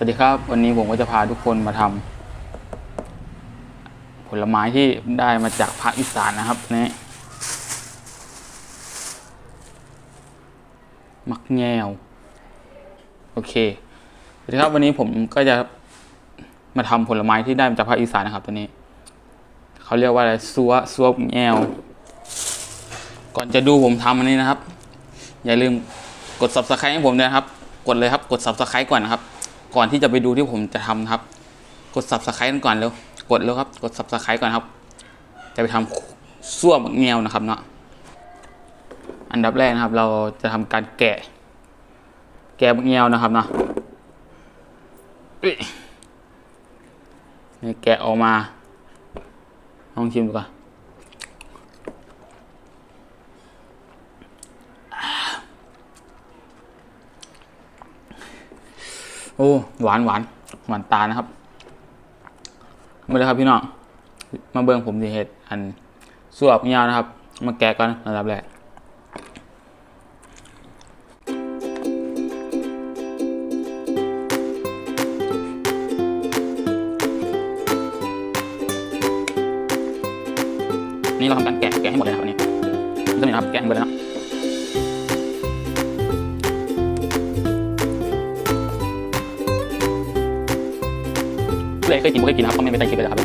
สวัสดีครับ วันนี้ผมก็จะพาทุกคนมาทำผลไม้ที่ได้มาจากภาคอีสานนะครับนี่มักแงวโอเคสวัสดีครับวันนี้ผมก็จะมาทำผลไม้ที่ได้มาจากภาคอีสานนะครับ ตัวนี้เขาเรียกว่าอะไรซัวซัวแงวก่อนจะดูผมทำอันนี้นะครับ อย่าลืมกด subscribe ให้ผมด้วยครับ กดเลยครับกด subscribe ก่อนนะครับ ก่อนที่จะไปดูที่ผมจะทำครับ กด subscribe กันก่อนเร็วกดเร็วครับ กด subscribe ก่อนครับ จะไปทำส้วมเงียวนะครับเนาะอันดับแรกนะครับ เราจะทำการแกะ แกะเงียวนะครับเนาะนี่แกะออกมาลองชิมดูก่อน โอ้หวานหวานหวานตานะครับมาเลยครับพี่น้องมาเบิ่งผมสิเห็ดอันสวบยาวนะครับ มาแกะก่อนระดับแรกนี่เราทำการแกะแกะให้หมดเลยครับอันนี้เริ่มนะครับแกะหมดเลยนะ เลยเคยกินผมเคยกินนะครับคอมเมนต์ไปใต้คลิปเลยนะครับ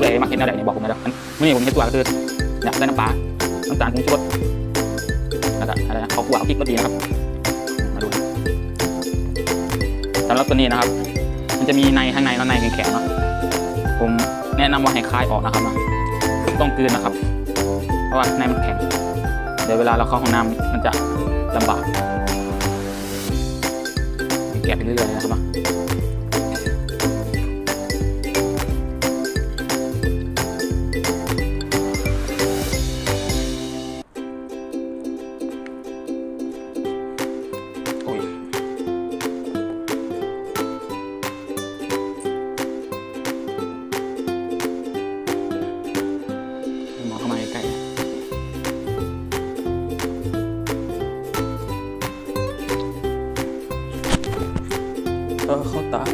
เลยมากินแนวไหนเนี่ยบอกผมนะครับอันนี่ผมเห็นตัวก็คืออยากได้น้ำปลาน้ำตาลผงชูรสแล้วก็อะไรนะเข้าวาวพริกก็ดีนะครับมาดูนะสำหรับตัวนี้นะครับ มันจะมีในข้างในแล้วในแข็งๆเนาะผมแนะนำว่าให้คลายออกนะครับนะต้องกลืนนะครับ เพราะว่าในมันแข็ง เดี๋ยวเวลาเราเข้าห้องน้ำมันจะลำบากแกะไปเรื่อยๆนะครับ ๆ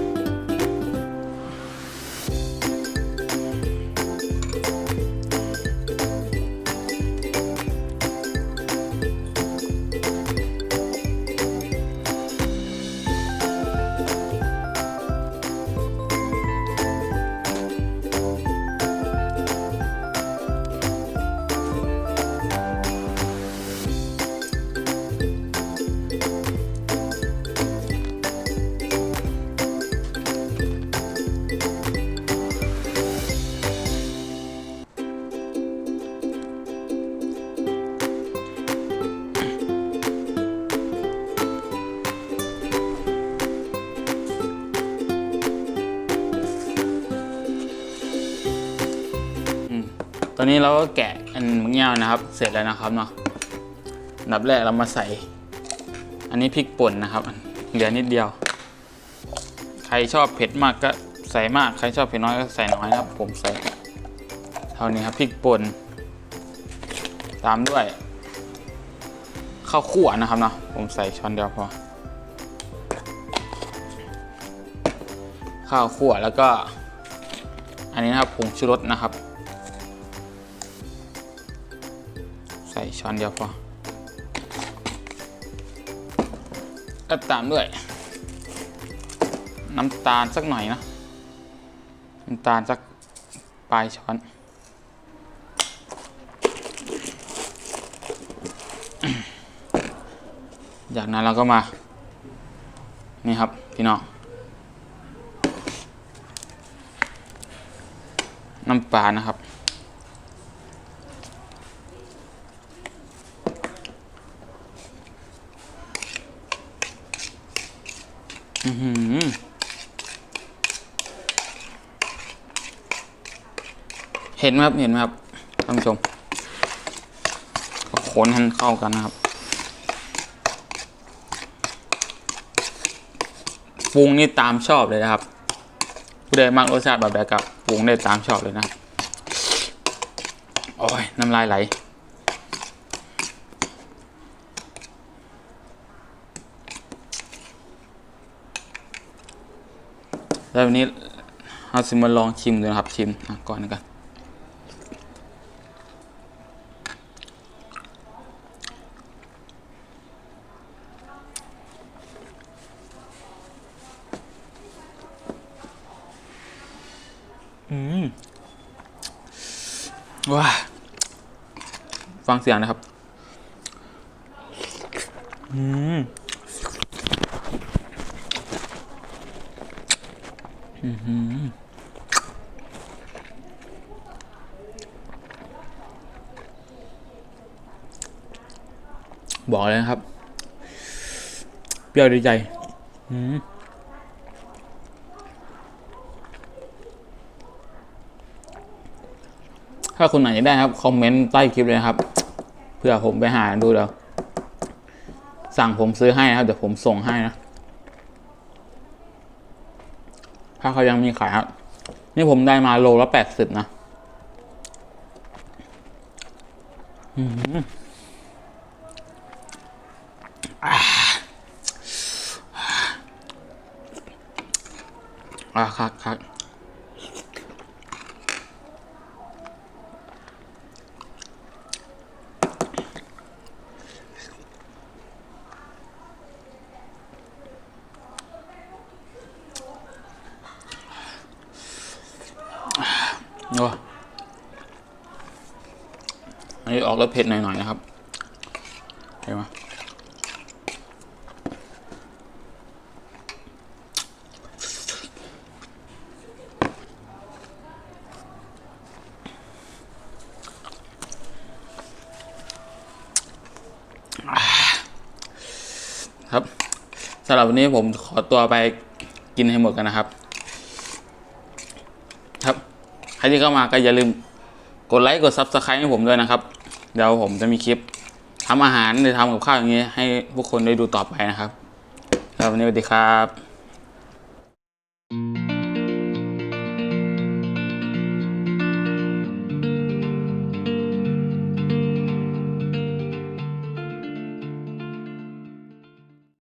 อนนี้เราก็แกะอันมึงยาวนะครับ เสร็จแล้วนะครับเนาะดับแรกเรามาใส่ อันนี้พริกป่นนะครับเหลือนิดเดียว ใครชอบเผ็ดมากก็ใส่มาก ใครชอบเผ็ดน้อยก็ใส่น้อยนะครับ ผมใส่ เท่านี้ครับพริกป่นตามด้วยข้าวคั่วนะครับเนาะผมใส่ช้อนเดียวพอ ข้าวคั่วแล้วก็ อันนี้นะครับผงชูรสนะครับ ช้อนเดียวพอแล้วตามด้วย น้ำตาลสักหน่อยนะน้ำตาลสักปลายช้อนจากนั้นเราก็มา นี่ครับ พี่น้อง น้ำปลานะครับ อือหือเห็นไหมครับ เห็นไหมครับท่านผู้ชมก็คนให้มันเข้ากันนะครับปรุงนี่ตามชอบเลยนะครับผู้ใดมักรสชาติแบบใดกับปรุงได้ตามชอบเลยนะครับ โอ้ย น้ำลายไหล แล้ววันนี้เราจะมาลองชิมดูนะครับชิมก่อนหนงกันอืมว้าฟังเสียงนะครับ อืม บอกเลยนะครับ เปรี้ยวดีใจอืมถ้าคนไหนอยากได้ครับคอมเมนต์ใต้คลิปเลยนะครับเพื่อผมไปหาดูแล้ว สั่งผมซื้อให้นะครับเดี๋ยวผมส่งให้นะ ถ้าเขายังมีขายครับนี่ผมได้มาโลละแปดสิบนะอืมอ่าอ่าครับครั โอ้อันนี้ออกรสเผ็ดหน่อยๆนะครับเห็นไหมครับสำหรับวันนี้ผมขอตัวไปกินให้หมดกันนะครับครับ ใค รที่เข้ามาก็อย่าลืมกดไลค์กด Subscribe ให้ผมด้วยนะครับ เดี๋ยวผมจะมีคลิปทำอาหารหรือทำกับข้าวอย่างนี้ให้พวกคนได้ดูต่อไปนะครับสำหรับวันนี้สวัสดีครับ